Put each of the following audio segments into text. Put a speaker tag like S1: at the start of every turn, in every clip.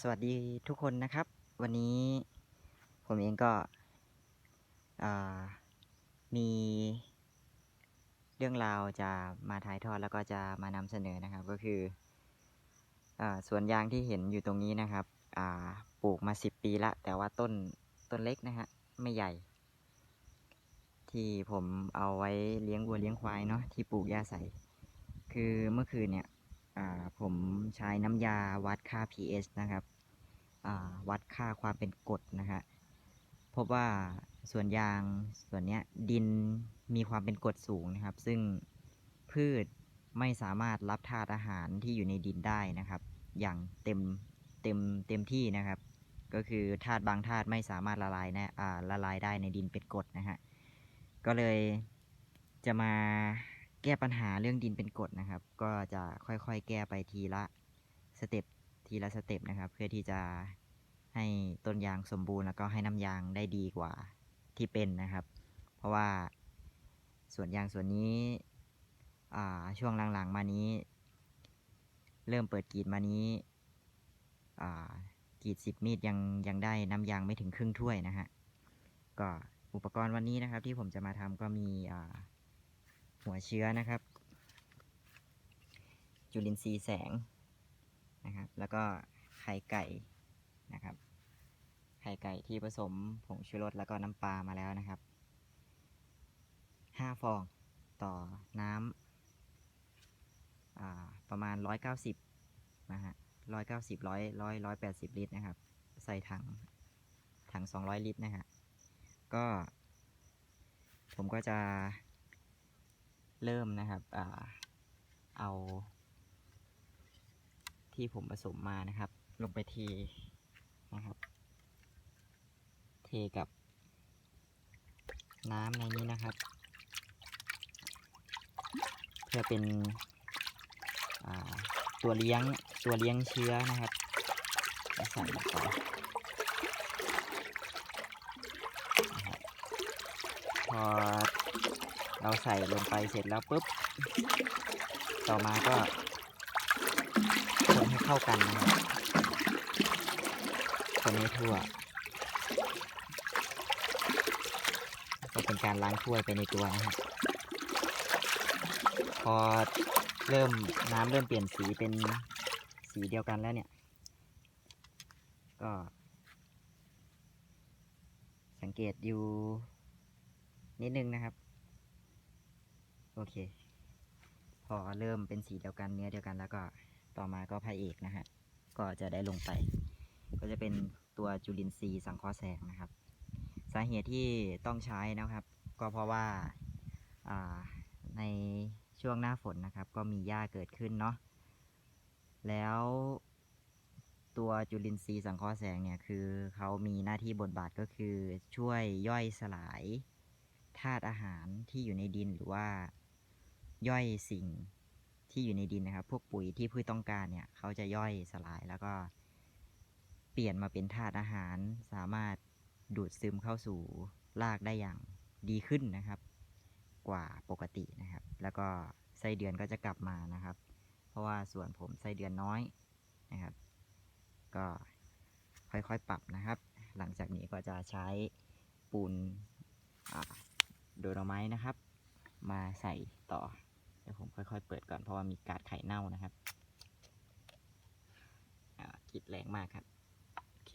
S1: สวัสดีทุกคนนะครับ วันนี้ผมเองก็มีเรื่องราวจะมาถ่ายทอดแล้วก็จะมานำเสนอนะครับ ก็คืออสวนยางที่เห็นอยู่ตรงนี้นะครับปลูกมา 10 ปีละ แต่ว่าต้นต้นเล็กนะฮะไม่ใหญ่ ที่ผมเอาไว้เลี้ยงวัวเลี้ยงควายเนาะที่ปลูกหญ้าใส คือเมื่อคืนเนี่ย ผมใช้น้ำยาวัดค่า pH นะครับ วัดค่าความเป็นกรดนะฮะพบว่าส่วนยางส่วนนี้ดินมีความเป็นกรดสูงนะครับ ซึ่งพืชไม่สามารถรับธาตุอาหารที่อยู่ในดินได้นะครับ อย่างเต็มเต็มเต็มที่นะครับ ก็คือธาตุบางธาตุไม่สามารถละลายนะละลายได้ในดินเป็นกรดนะฮะก็เลยจะมา แก้ปัญหาเรื่องดินเป็นกรดนะครับ ก็จะค่อยๆ แก้ไปทีละสเต็ปทีละสเต็ปนะครับ เพื่อที่จะให้ต้นยางสมบูรณ์แล้วก็ให้น้ำยางได้ดีกว่าที่เป็นนะครับ เพราะว่าส่วนยางส่วนนี้ช่วงหลังๆ มานี้ เริ่มเปิดกีดมานี้กีดสิบมีดยังยังได้น้ำยางไม่ถึงครึ่งถ้วยนะฮะก็อุปกรณ์วันนี้นะครับที่ผมจะมาทำก็มีอ่า หัวเชื้อนะครับ จุลินทรีย์แสงนะครับ แล้วก็ไข่ไก่นะครับไข่ไก่ที่ผสมผงชูรสแล้วก็น้ำปลามาแล้วนะครับห้าฟองต่อน้ำประมาณร้อยเก้าสิบนะฮะร้อยเก้าสิบร้อยร้อยร้อยแปดสิบลิตรนะครับ ใส่ถังถังสองร้อยลิตรนะฮะก็ ผมก็จะ เริ่มนะครับอเอา ที่ผมผสมมานะครับ ลงไปเทนะครับ เทกับ น้ำในนี้นะครับ เพื่อเป็นตัวเลี้ยงตัวเลี้ยงเชื้อนะครับใส่ลงไปนะครับพอ เราใส่ลงไปเสร็จแล้วปุ๊บ ต่อมาก็คนให้เข้ากันนะครับคนให้ทั่ว ก็เป็นการล้างถ้วยไปในตัวนะครับพอเริ่มน้ำเริ่มเปลี่ยนสีเป็นสีเดียวกันแล้วเนี่ย ก็ สังเกตอยู่นิดนึงนะครับ โอเค พอเริ่มเป็นสีเดียวกันเนื้อเดียวกันแล้วก็ต่อมาก็พระเอกนะฮะ ก็จะได้ลงไป ก็จะเป็นตัวจุลินทรีย์สังเคราะห์แสงนะครับ สาเหตุที่ต้องใช้นะครับ ก็เพราะว่าาในช่วงหน้าฝนนะครับ ก็มีหญ้าเกิดขึ้นเนาะแล้วตัวจุลินทรีย์สังเคราะห์แสงเนี่ยคือเขามีหน้าที่บทบาทก็คือช่วยย่อยสลายธาตุอาหารที่อยู่ในดินหรือว่า ย่อยสิ่งที่อยู่ในดินนะครับ พวกปุ๋ยที่พืชต้องการเนี่ย เขาจะย่อยสลายแล้วก็ เปลี่ยนมาเป็นธาตุอาหาร สามารถดูดซึมเข้าสู่รากได้อย่างดีขึ้นนะครับ กว่าปกตินะครับ แล้วก็ไส้เดือนก็จะกลับมานะครับ เพราะว่าส่วนผมไส้เดือนน้อยนะครับ ก็ค่อยๆปรับนะครับ หลังจากนี้ก็จะใช้ปูนโดโลไม้นะครับ มาใส่ต่อ เดี๋ยวผมค่อยๆเปิดก่อนเพราะว่ามีกาดไข่เน่านะครับอ่ากรีดแรงมากครับ โอเค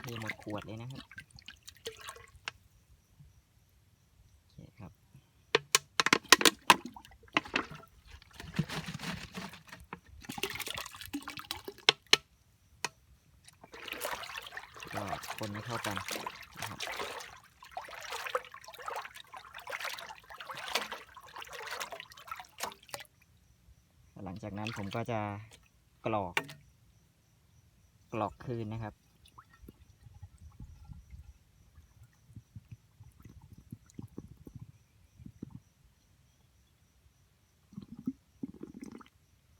S1: เทหมดขวดเลยนะครับ โอเคครับ ก็ คนให้เข้ากันนะครับหลังจากนั้นผมก็จะกรอกกรอกคืนนะครับ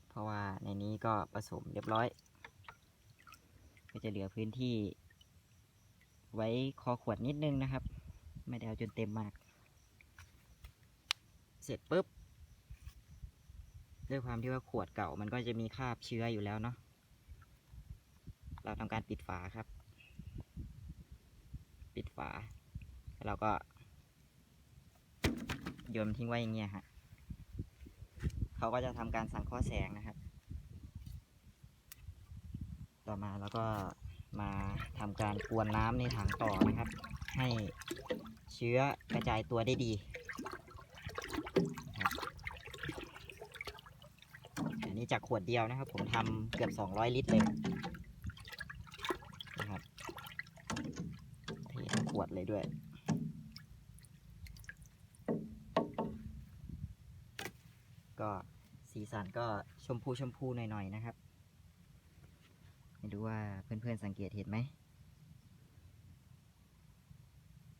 S1: เพราะว่าในนี้ก็ผสมเรียบร้อย ก็จะเหลือพื้นที่ ไว้คอขวดนิดนึงนะครับ ไม่ได้เอาจนเต็มมาก เสร็จปุ๊บด้วยความที่ว่าขวดเก่ามันก็จะมีคราบเชื้ออยู่แล้วเนาะเราทำการปิดฝาครับ ปิดฝาแล้วเราก็โยนทิ้งไว้อย่างเงี้ยฮะเขาก็จะทำการสังเคราะห์แสงนะครับ ต่อมาเราก็ มาทำการกวนน้ำในถังต่อนะครับ ให้เชื้อกระจายตัวได้ดีนะครับอันนี้จากขวดเดียวนะครับ ผมทำเกือบ 200 ลิตรเลยนะครับเททั้งขวดเลยด้วยก็สีสันก็ชมพูชมพูหน่อยๆนะครับ ไม่รู้ว่าเพื่อนๆสังเกตเห็นไหม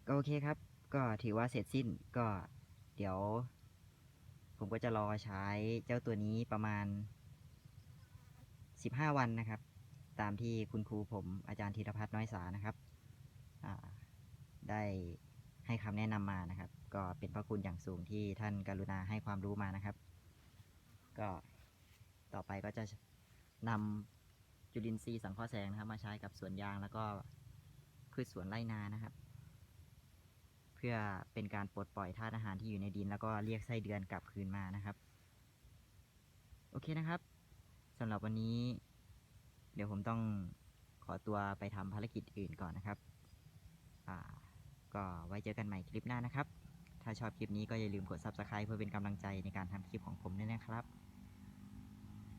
S1: ก็โอเคครับ ก็ถือว่าเสร็จสิ้นก็เดี๋ยว ผมก็จะรอใช้เจ้าตัวนี้ประมาณ 15 วันนะครับ ตามที่คุณครูผมอาจารย์ธีรพัฒน์น้อยสานะครับได้ให้คำแนะนำมานะครับ ก็เป็นพระคุณอย่างสูงที่ท่านการุณาให้ความรู้มานะครับ ก็ต่อไปก็จะนำ จุลินทรีย์สังเคราะห์แสงนะครับ มาใช้กับสวนยางแล้วก็พืชสวนไร่นานะครับ เพื่อเป็นการปลดปล่อยธาตุอาหารที่อยู่ในดิน แล้วก็เรียกไส้เดือนกลับคืนมานะครับ โอเคนะครับสำหรับวันนี้ เดี๋ยวผมต้องขอตัวไปทำภารกิจอื่นก่อนนะครับอ่าก็ไว้เจอกันใหม่คลิปหน้านะครับ ถ้าชอบคลิปนี้ก็อย่าลืมกด Subscribe เพื่อเป็นกำลังใจในการทำคลิปของผมด้วยนะครับ